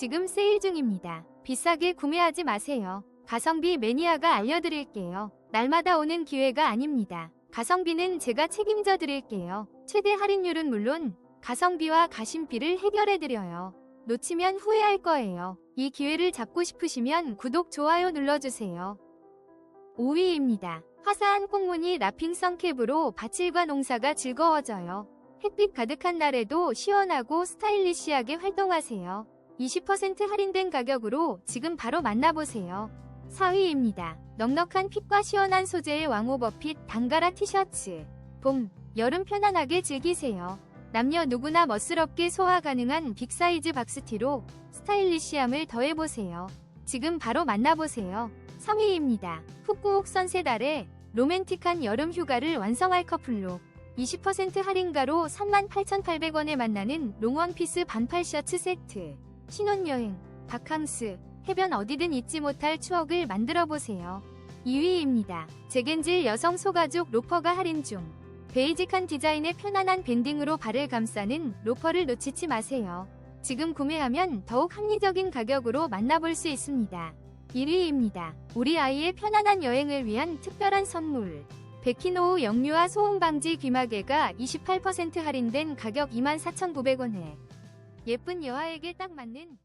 지금 세일 중입니다. 비싸게 구매하지 마세요. 가성비 매니아가 알려드릴게요. 날마다 오는 기회가 아닙니다. 가성비는 제가 책임져 드릴게요. 최대 할인율은 물론 가성비와 가심비를 해결해 드려요. 놓치면 후회할 거예요. 이 기회를 잡고 싶으시면 구독, 좋아요 눌러주세요. 5위입니다. 화사한 꽁무니 라핑 선캡으로 밭일과 농사가 즐거워져요. 햇빛 가득한 날에도 시원하고 스타일리시하게 활동하세요. 20% 할인된 가격으로 지금 바로 만나보세요. 4위입니다. 넉넉한 핏과 시원한 소재의 왕오버핏 단가라 티셔츠. 봄, 여름 편안하게 즐기세요. 남녀 누구나 멋스럽게 소화 가능한 빅사이즈 박스티로 스타일리시함을 더해보세요. 지금 바로 만나보세요. 3위입니다. 푸꾸옥 선셋 아래 로맨틱한 여름 휴가를 완성할 커플로 20% 할인가로 38,800원에 만나는 롱원피스 반팔 셔츠 세트. 신혼여행, 바캉스, 해변 어디든 잊지 못할 추억을 만들어 보세요. 2위입니다. 제겐질 여성 소가죽 로퍼가 할인 중. 베이직한 디자인의 편안한 밴딩으로 발을 감싸는 로퍼를 놓치지 마세요. 지금 구매하면 더욱 합리적인 가격으로 만나볼 수 있습니다. 1위입니다. 우리 아이의 편안한 여행을 위한 특별한 선물. 베키노우 영유아 소음 방지 귀마개가 28% 할인된 가격 24,900원에 예쁜 여아에게 딱 맞는